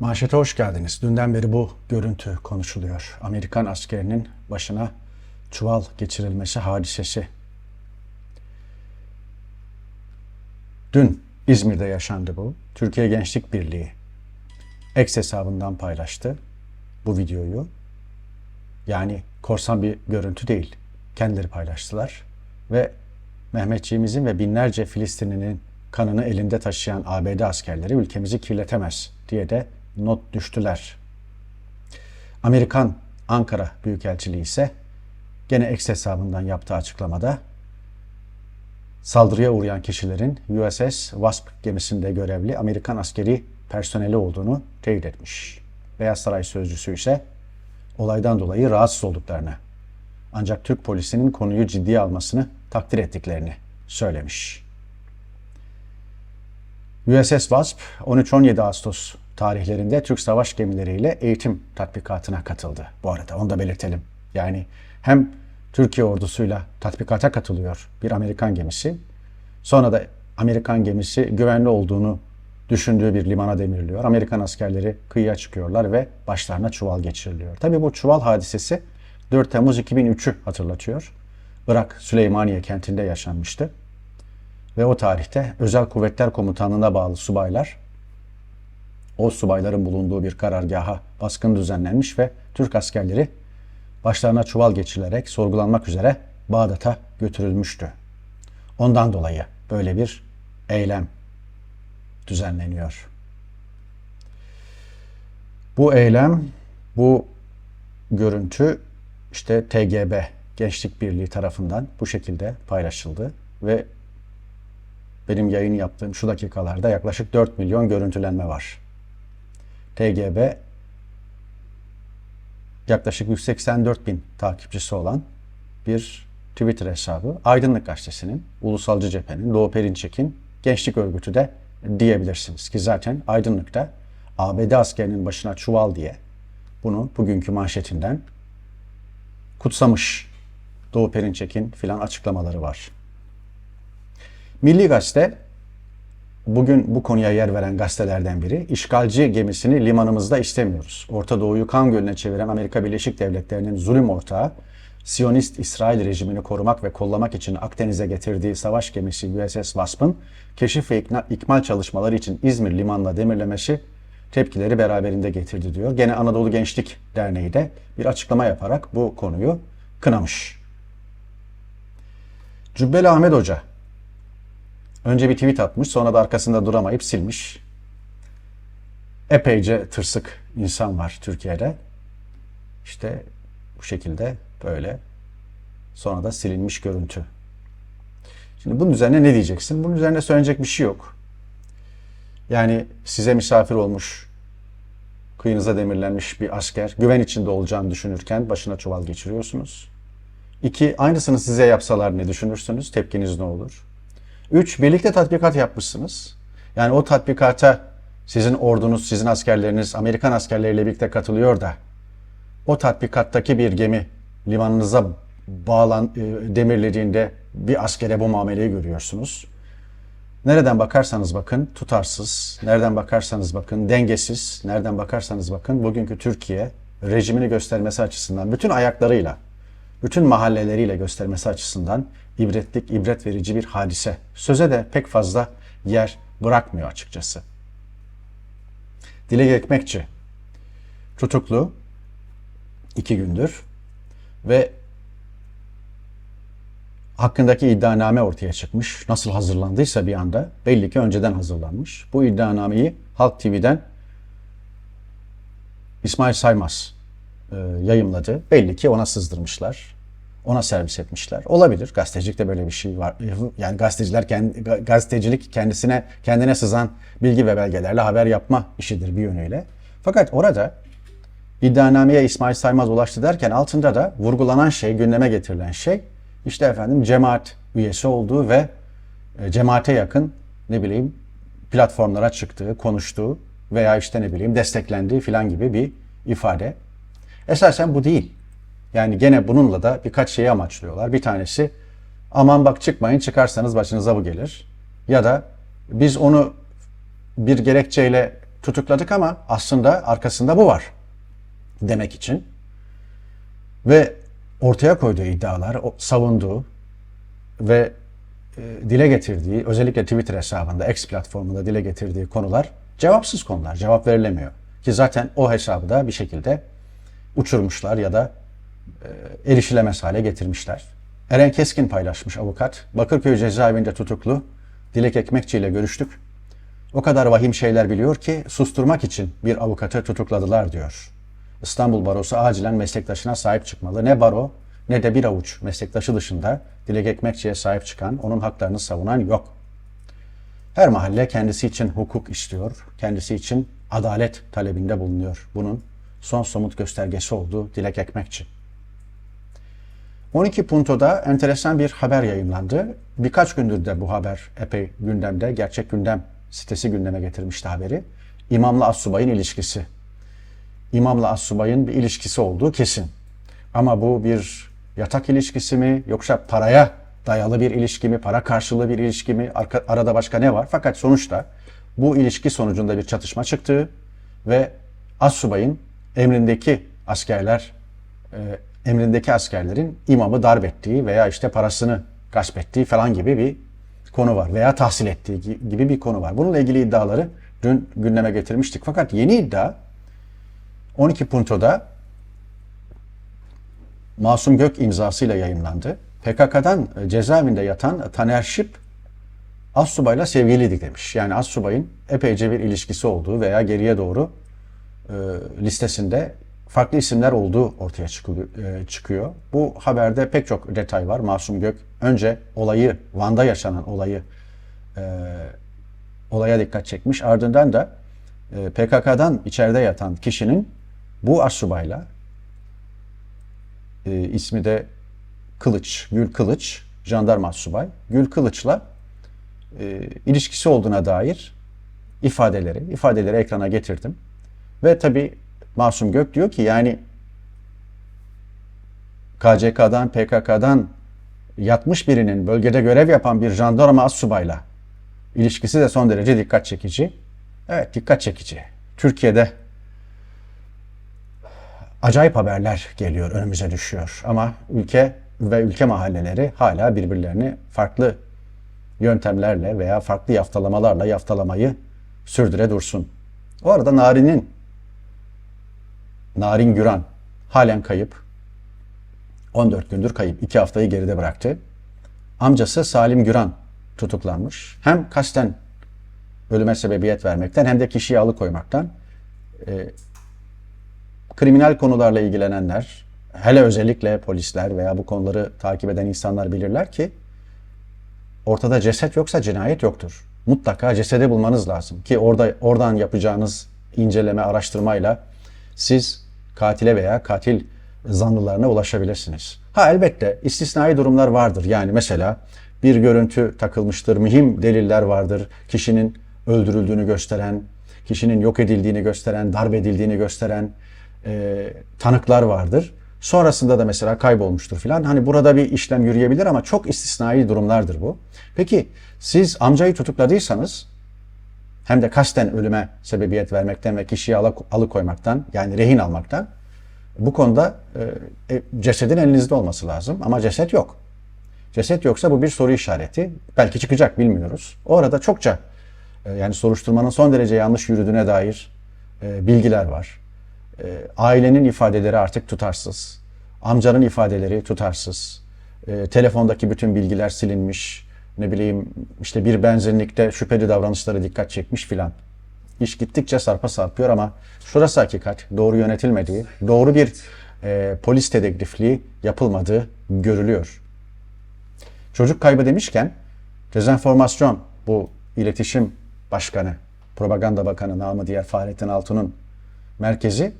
Manşete hoş geldiniz. Dünden beri bu görüntü konuşuluyor. Amerikan askerinin başına çuval geçirilmesi hadisesi. Dün İzmir'de yaşandı bu. Türkiye Gençlik Birliği X hesabından paylaştı bu videoyu. Yani korsan bir görüntü değil. Kendileri paylaştılar. Ve Mehmetçiğimizin ve binlerce Filistinlinin kanını elinde taşıyan ABD askerleri ülkemizi kirletemez diye de not düştüler. Amerikan Ankara Büyükelçiliği ise gene X hesabından yaptığı açıklamada saldırıya uğrayan kişilerin USS Wasp gemisinde görevli Amerikan askeri personeli olduğunu teyit etmiş. Beyaz Saray sözcüsü ise olaydan dolayı rahatsız olduklarını ancak Türk polisinin konuyu ciddiye almasını takdir ettiklerini söylemiş. USS Wasp 13-17 Ağustos tarihlerinde Türk savaş gemileriyle eğitim tatbikatına katıldı. Bu arada onu da belirtelim. Yani hem Türkiye ordusuyla tatbikata katılıyor bir Amerikan gemisi. Sonra da Amerikan gemisi güvenli olduğunu düşündüğü bir limana demirliyor. Amerikan askerleri kıyıya çıkıyorlar ve başlarına çuval geçiriliyor. Tabii bu çuval hadisesi 4 Temmuz 2003'ü hatırlatıyor. Irak Süleymaniye kentinde yaşanmıştı. Ve o tarihte Özel Kuvvetler Komutanlığı'na bağlı subaylar o subayların bulunduğu bir karargaha baskın düzenlenmiş ve Türk askerleri başlarına çuval geçirilerek sorgulanmak üzere Bağdat'a götürülmüştü. Ondan dolayı böyle bir eylem düzenleniyor. Bu eylem, bu görüntü işte TGB Gençlik Birliği tarafından bu şekilde paylaşıldı ve benim yayın yaptığım şu dakikalarda yaklaşık 4 milyon görüntülenme var. TGB yaklaşık 184 bin takipçisi olan bir Twitter hesabı. Aydınlık Gazetesi'nin, Ulusalcı Cephe'nin, Doğu Perinçek'in gençlik örgütü de diyebilirsiniz. Ki zaten Aydınlık'ta ABD askerinin başına çuval diye bunu bugünkü manşetinden kutsamış. Doğu Perinçek'in filan açıklamaları var. Milli Gazete bugün bu konuya yer veren gazetelerden biri. İşgalci gemisini limanımızda istemiyoruz. Orta Doğu'yu kan gölüne çeviren Amerika Birleşik Devletleri'nin zulüm ortağı, Siyonist İsrail rejimini korumak ve kollamak için Akdeniz'e getirdiği savaş gemisi USS Wasp'ın keşif ve ikmal çalışmaları için İzmir limanına demirlemesi tepkileri beraberinde getirdi diyor. Gene Anadolu Gençlik Derneği de bir açıklama yaparak bu konuyu kınamış. Cübbeli Ahmet Hoca önce bir tweet atmış sonra da arkasında duramayıp silmiş. Epeyce tırsık insan var Türkiye'de. İşte bu şekilde böyle sonra da silinmiş görüntü. Şimdi bunun üzerine ne diyeceksin? Bunun üzerine söyleyecek bir şey yok. Yani size misafir olmuş, kıyınıza demirlenmiş bir asker güven içinde olacağını düşünürken başına çuval geçiriyorsunuz. İki, aynısını size yapsalar ne düşünürsünüz? Tepkiniz ne olur? Üç, birlikte tatbikat yapmışsınız. Yani o tatbikata sizin ordunuz, sizin askerleriniz Amerikan askerleriyle birlikte katılıyor da o tatbikattaki bir gemi limanınıza bağlan e, demirlediğinde bir askere bu muameleyi görüyorsunuz. Nereden bakarsanız bakın tutarsız, nereden bakarsanız bakın dengesiz, nereden bakarsanız bakın bugünkü Türkiye rejimini göstermesi açısından bütün ayaklarıyla, bütün mahalleleriyle göstermesi açısından ibretlik, ibret verici bir hadise. Söze de pek fazla yer bırakmıyor açıkçası. Dilek Ekmekçi tutuklu iki gündür ve hakkındaki iddianame ortaya çıkmış. Nasıl hazırlandıysa bir anda belli ki önceden hazırlanmış. Bu iddianameyi Halk TV'den İsmail Saymaz e, yayımladı. Belli ki ona sızdırmışlar. Ona servis etmişler. Olabilir. Gazetecilikte böyle bir şey var. Yani gazeteciler kendi, gazetecilik kendisine kendine sızan bilgi ve belgelerle haber yapma işidir bir yönüyle. Fakat orada iddianameye İsmail Saymaz ulaştı derken altında da vurgulanan şey, gündeme getirilen şey işte efendim cemaat üyesi olduğu ve e, cemaate yakın ne bileyim platformlara çıktığı, konuştuğu veya işte ne bileyim desteklendiği filan gibi bir ifade. Esasen bu değil. Yani gene bununla da birkaç şeyi amaçlıyorlar. Bir tanesi aman bak çıkmayın çıkarsanız başınıza bu gelir. Ya da biz onu bir gerekçeyle tutukladık ama aslında arkasında bu var demek için ve ortaya koyduğu iddialar, savunduğu ve e, dile getirdiği, özellikle Twitter hesabında, X platformunda dile getirdiği konular cevapsız konular, cevap verilemiyor. Ki zaten o hesabı da bir şekilde uçurmuşlar ya da erişilemez hale getirmişler. Eren Keskin paylaşmış avukat. Bakırköy cezaevinde tutuklu. Dilek Ekmekçi ile görüştük. O kadar vahim şeyler biliyor ki susturmak için bir avukatı tutukladılar diyor. İstanbul Barosu acilen meslektaşına sahip çıkmalı. Ne baro ne de bir avuç meslektaşı dışında Dilek Ekmekçi'ye sahip çıkan, onun haklarını savunan yok. Her mahalle kendisi için hukuk istiyor, kendisi için adalet talebinde bulunuyor. Bunun son somut göstergesi olduğu Dilek Ekmekçi. 12 Punto'da enteresan bir haber yayınlandı. Birkaç gündür de bu haber epey gündemde. Gerçek gündem sitesi gündeme getirmişti haberi. İmamla Assubay'ın ilişkisi. İmamla Assubay'ın bir ilişkisi olduğu kesin. Ama bu bir yatak ilişkisi mi yoksa paraya dayalı bir ilişki mi, para karşılığı bir ilişki mi, arada başka ne var? Fakat sonuçta bu ilişki sonucunda bir çatışma çıktığı ve Assubay'ın emrindeki askerler e, emrindeki askerlerin imamı darp ettiği veya işte parasını gasp ettiği falan gibi bir konu var veya tahsil ettiği gibi bir konu var. Bununla ilgili iddiaları dün gündeme getirmiştik. Fakat yeni iddia 12 Punto'da Masum Gök imzasıyla yayınlandı. PKK'dan cezaevinde yatan Taner Şip Assubay'la sevgiliydik demiş. Yani Assubay'ın epeyce bir ilişkisi olduğu veya geriye doğru e, listesinde farklı isimler olduğu ortaya çıkıyor. Bu haberde pek çok detay var. Masum Gök önce olayı, Van'da yaşanan olayı e, olaya dikkat çekmiş. Ardından da e, PKK'dan içeride yatan kişinin bu asubayla e, ismi de Kılıç, Gül Kılıç, jandarma asubay. Gül Kılıç'la e, ilişkisi olduğuna dair ifadeleri, ifadeleri ekrana getirdim. Ve tabi Masum Gök diyor ki yani KCK'dan, PKK'dan yatmış birinin bölgede görev yapan bir jandarma assubayla ilişkisi de son derece dikkat çekici. Evet dikkat çekici. Türkiye'de acayip haberler geliyor, önümüze düşüyor. Ama ülke ve ülke mahalleleri hala birbirlerini farklı yöntemlerle veya farklı yaftalamalarla yaftalamayı sürdüre dursun. O arada Nari'nin Narin Güran halen kayıp. 14 gündür kayıp. 2 haftayı geride bıraktı. Amcası Salim Güran tutuklanmış. Hem kasten ölüme sebebiyet vermekten hem de kişiyi alıkoymaktan e, kriminal konularla ilgilenenler, hele özellikle polisler veya bu konuları takip eden insanlar bilirler ki ortada ceset yoksa cinayet yoktur. Mutlaka cesedi bulmanız lazım ki orada oradan yapacağınız inceleme, araştırmayla siz katile veya katil zanlılarına ulaşabilirsiniz. Ha elbette istisnai durumlar vardır. Yani mesela bir görüntü takılmıştır, mühim deliller vardır. Kişinin öldürüldüğünü gösteren, kişinin yok edildiğini gösteren, darp edildiğini gösteren e, tanıklar vardır. Sonrasında da mesela kaybolmuştur filan. Hani burada bir işlem yürüyebilir ama çok istisnai durumlardır bu. Peki siz amcayı tutukladıysanız hem de kasten ölüme sebebiyet vermekten ve kişiyi alıkoymaktan yani rehin almaktan bu konuda e, e, cesedin elinizde olması lazım ama ceset yok. Ceset yoksa bu bir soru işareti. Belki çıkacak bilmiyoruz. O arada çokça e, yani soruşturmanın son derece yanlış yürüdüğüne dair bilgiler var. Ailenin ifadeleri artık tutarsız. Amcanın ifadeleri tutarsız. Telefondaki bütün bilgiler silinmiş ne bileyim işte bir benzinlikte şüpheli davranışlara dikkat çekmiş filan. İş gittikçe sarpa sarpıyor ama şurası hakikat. Doğru yönetilmediği, doğru bir e, polis dedektifliği yapılmadığı görülüyor. Çocuk kaybı demişken dezenformasyon bu iletişim başkanı, propaganda bakanı namı diğer Fahrettin Altun'un merkezi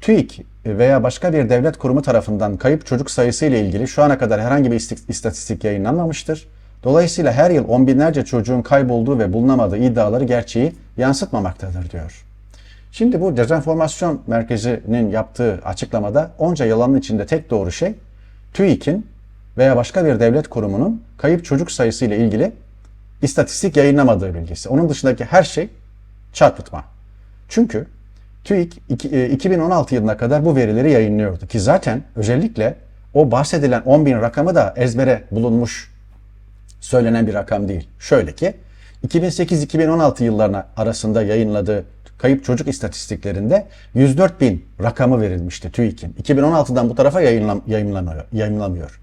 TÜİK veya başka bir devlet kurumu tarafından kayıp çocuk sayısı ile ilgili şu ana kadar herhangi bir istatistik yayınlanmamıştır. Dolayısıyla her yıl on binlerce çocuğun kaybolduğu ve bulunamadığı iddiaları gerçeği yansıtmamaktadır diyor. Şimdi bu dezenformasyon merkezinin yaptığı açıklamada onca yalanın içinde tek doğru şey TÜİK'in veya başka bir devlet kurumunun kayıp çocuk sayısı ile ilgili istatistik yayınlamadığı bilgisi. Onun dışındaki her şey çarpıtma. Çünkü TÜİK iki- e, 2016 yılına kadar bu verileri yayınlıyordu ki zaten özellikle o bahsedilen 10 bin rakamı da ezbere bulunmuş söylenen bir rakam değil. Şöyle ki 2008-2016 yıllarına arasında yayınladığı kayıp çocuk istatistiklerinde 104 bin rakamı verilmişti TÜİK'in. 2016'dan bu tarafa yayınlam yayınlamıyor.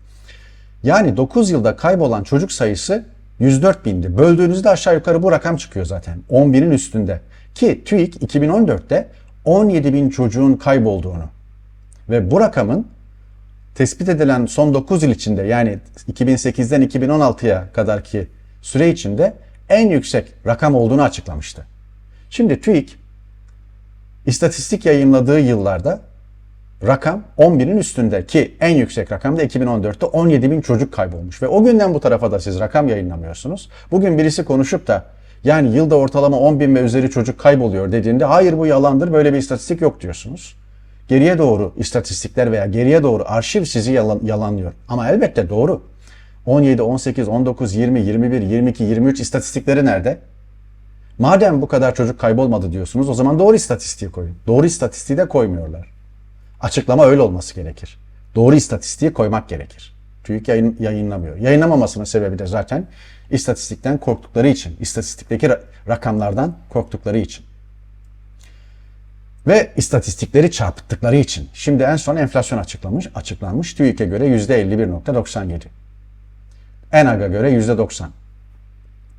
Yani 9 yılda kaybolan çocuk sayısı 104 bindi. Böldüğünüzde aşağı yukarı bu rakam çıkıyor zaten. 10 binin üstünde. Ki TÜİK 2014'te 17 bin çocuğun kaybolduğunu ve bu rakamın tespit edilen son 9 yıl içinde yani 2008'den 2016'ya kadarki süre içinde en yüksek rakam olduğunu açıklamıştı. Şimdi TÜİK istatistik yayınladığı yıllarda rakam 10 binin üstünde ki en yüksek rakam da 2014'te 17 bin çocuk kaybolmuş. Ve o günden bu tarafa da siz rakam yayınlamıyorsunuz. Bugün birisi konuşup da yani yılda ortalama 10 bin ve üzeri çocuk kayboluyor dediğinde hayır bu yalandır böyle bir istatistik yok diyorsunuz. Geriye doğru istatistikler veya geriye doğru arşiv sizi yalan, yalanlıyor. Ama elbette doğru. 17, 18, 19, 20, 21, 22, 23 istatistikleri nerede? Madem bu kadar çocuk kaybolmadı diyorsunuz o zaman doğru istatistiği koyun. Doğru istatistiği de koymuyorlar. Açıklama öyle olması gerekir. Doğru istatistiği koymak gerekir. TÜİK yayın, yayınlamıyor. Yayınlamamasının sebebi de zaten istatistikten korktukları için, istatistikteki ra- rakamlardan korktukları için. Ve istatistikleri çarpıttıkları için. Şimdi en son enflasyon açıklamış, açıklanmış. TÜİK'e göre %51.97. ENAG'a göre %90.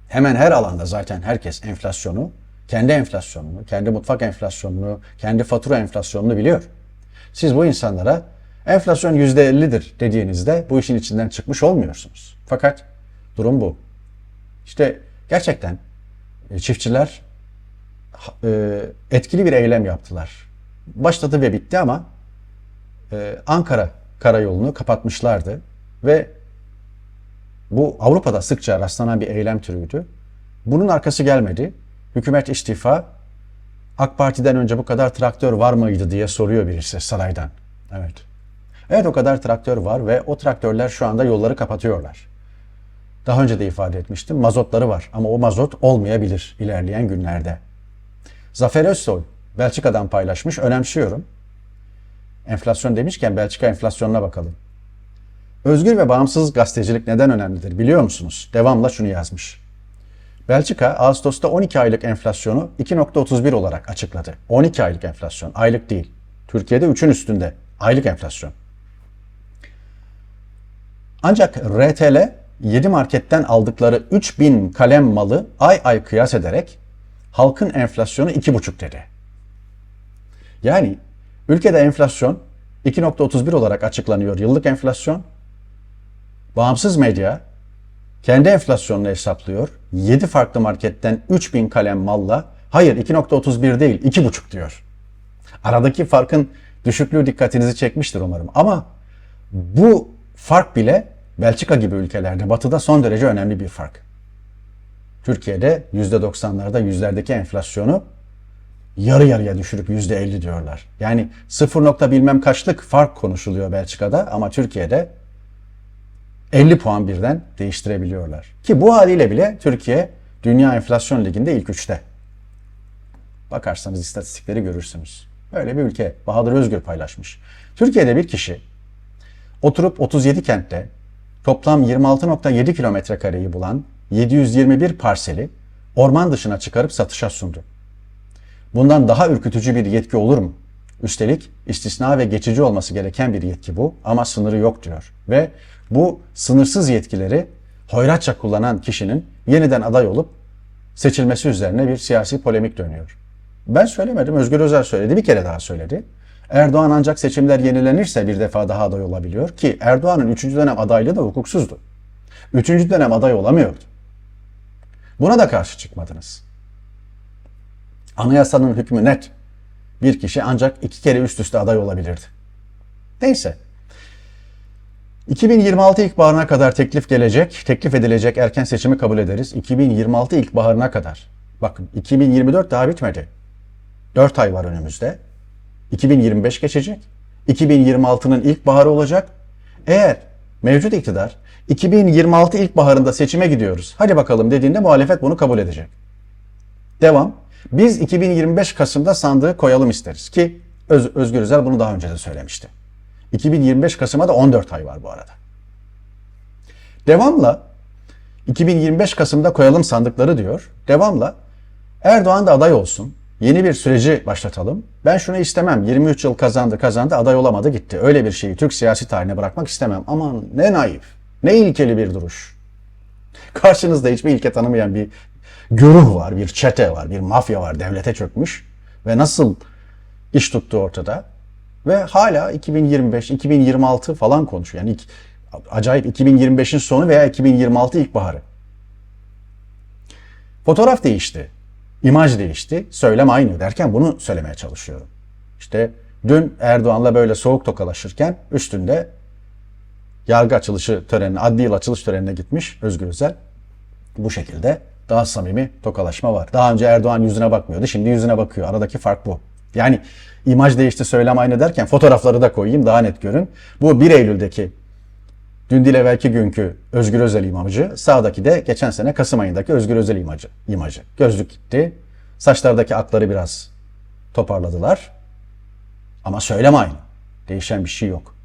Hemen her alanda zaten herkes enflasyonu, kendi enflasyonunu, kendi mutfak enflasyonunu, kendi fatura enflasyonunu biliyor. Siz bu insanlara enflasyon %50'dir dediğinizde bu işin içinden çıkmış olmuyorsunuz. Fakat durum bu. İşte gerçekten e, çiftçiler e, etkili bir eylem yaptılar. Başladı ve bitti ama e, Ankara karayolunu kapatmışlardı ve bu Avrupa'da sıkça rastlanan bir eylem türüydü. Bunun arkası gelmedi. Hükümet istifa. AK Parti'den önce bu kadar traktör var mıydı diye soruyor birisi saraydan. Evet. Evet o kadar traktör var ve o traktörler şu anda yolları kapatıyorlar. Daha önce de ifade etmiştim. Mazotları var ama o mazot olmayabilir ilerleyen günlerde. Zafer Özsoy Belçika'dan paylaşmış. Önemsiyorum. Enflasyon demişken Belçika enflasyonuna bakalım. Özgür ve bağımsız gazetecilik neden önemlidir biliyor musunuz? Devamla şunu yazmış. Belçika Ağustos'ta 12 aylık enflasyonu 2.31 olarak açıkladı. 12 aylık enflasyon, aylık değil. Türkiye'de 3'ün üstünde aylık enflasyon. Ancak RTL 7 marketten aldıkları 3000 kalem malı ay ay kıyas ederek halkın enflasyonu 2,5 dedi. Yani ülkede enflasyon 2.31 olarak açıklanıyor yıllık enflasyon. Bağımsız medya kendi enflasyonunu hesaplıyor. 7 farklı marketten 3000 kalem malla hayır 2.31 değil 2,5 diyor. Aradaki farkın düşüklüğü dikkatinizi çekmiştir umarım. Ama bu fark bile Belçika gibi ülkelerde batıda son derece önemli bir fark. Türkiye'de %90'larda yüzlerdeki enflasyonu yarı yarıya düşürüp %50 diyorlar. Yani 0 nokta bilmem kaçlık fark konuşuluyor Belçika'da ama Türkiye'de 50 puan birden değiştirebiliyorlar. Ki bu haliyle bile Türkiye Dünya Enflasyon Ligi'nde ilk üçte. Bakarsanız istatistikleri görürsünüz. Böyle bir ülke. Bahadır Özgür paylaşmış. Türkiye'de bir kişi oturup 37 kentte toplam 26.7 kilometre kareyi bulan 721 parseli orman dışına çıkarıp satışa sundu. Bundan daha ürkütücü bir yetki olur mu? Üstelik istisna ve geçici olması gereken bir yetki bu ama sınırı yok diyor. Ve bu sınırsız yetkileri hoyratça kullanan kişinin yeniden aday olup seçilmesi üzerine bir siyasi polemik dönüyor. Ben söylemedim, Özgür Özel söyledi, bir kere daha söyledi. Erdoğan ancak seçimler yenilenirse bir defa daha aday olabiliyor ki Erdoğan'ın 3. dönem adaylığı da hukuksuzdu. 3. dönem aday olamıyordu. Buna da karşı çıkmadınız. Anayasanın hükmü net. Bir kişi ancak iki kere üst üste aday olabilirdi. Neyse. 2026 ilkbaharına kadar teklif gelecek, teklif edilecek erken seçimi kabul ederiz. 2026 ilkbaharına kadar. Bakın 2024 daha bitmedi. 4 ay var önümüzde. 2025 geçecek. 2026'nın ilkbaharı olacak. Eğer mevcut iktidar 2026 ilkbaharında seçime gidiyoruz. Hadi bakalım dediğinde muhalefet bunu kabul edecek. Devam. Biz 2025 Kasım'da sandığı koyalım isteriz ki Öz- Özgür Özel bunu daha önce de söylemişti. 2025 Kasım'a da 14 ay var bu arada. Devamla 2025 Kasım'da koyalım sandıkları diyor. Devamla Erdoğan da aday olsun. Yeni bir süreci başlatalım. Ben şunu istemem. 23 yıl kazandı kazandı aday olamadı gitti. Öyle bir şeyi Türk siyasi tarihine bırakmak istemem. Aman ne naif, ne ilkeli bir duruş. Karşınızda hiçbir ilke tanımayan bir güruh var, bir çete var, bir mafya var, devlete çökmüş ve nasıl iş tuttu ortada. Ve hala 2025, 2026 falan konuşuyor. Yani ilk, acayip 2025'in sonu veya 2026 ilkbaharı. Fotoğraf değişti. imaj değişti. Söylem aynı derken bunu söylemeye çalışıyorum. İşte dün Erdoğan'la böyle soğuk tokalaşırken üstünde yargı açılışı törenine, adli yıl açılış törenine gitmiş Özgür Özel. Bu şekilde daha samimi tokalaşma var. Daha önce Erdoğan yüzüne bakmıyordu. Şimdi yüzüne bakıyor. Aradaki fark bu. Yani imaj değişti söylem aynı derken fotoğrafları da koyayım daha net görün. Bu 1 Eylül'deki dün değil evvelki günkü Özgür Özel imajı. Sağdaki de geçen sene Kasım ayındaki Özgür Özel imajı. imajı. Gözlük gitti. Saçlardaki akları biraz toparladılar. Ama söylem aynı. Değişen bir şey yok.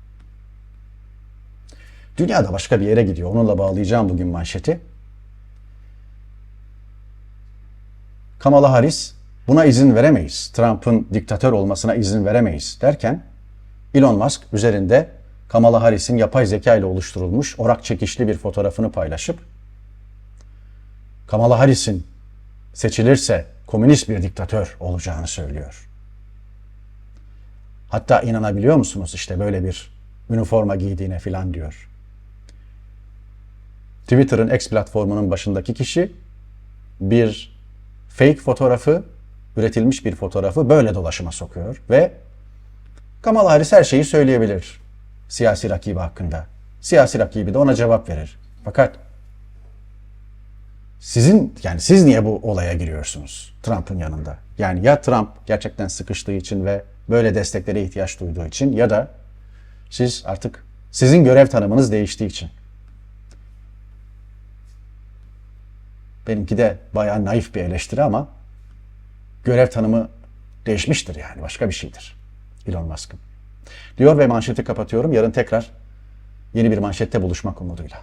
Dünyada başka bir yere gidiyor. Onunla bağlayacağım bugün manşeti. Kamala Harris buna izin veremeyiz. Trump'ın diktatör olmasına izin veremeyiz derken Elon Musk üzerinde Kamala Harris'in yapay zeka ile oluşturulmuş orak çekişli bir fotoğrafını paylaşıp Kamala Harris'in seçilirse komünist bir diktatör olacağını söylüyor. Hatta inanabiliyor musunuz işte böyle bir üniforma giydiğine filan diyor. Twitter'ın X platformunun başındaki kişi bir fake fotoğrafı, üretilmiş bir fotoğrafı böyle dolaşıma sokuyor ve Kamala Harris her şeyi söyleyebilir siyasi rakibi hakkında. Siyasi rakibi de ona cevap verir. Fakat sizin yani siz niye bu olaya giriyorsunuz Trump'ın yanında? Yani ya Trump gerçekten sıkıştığı için ve böyle desteklere ihtiyaç duyduğu için ya da siz artık sizin görev tanımınız değiştiği için. Benimki de bayağı naif bir eleştiri ama görev tanımı değişmiştir yani başka bir şeydir Elon Musk'ın. Diyor ve manşeti kapatıyorum. Yarın tekrar yeni bir manşette buluşmak umuduyla.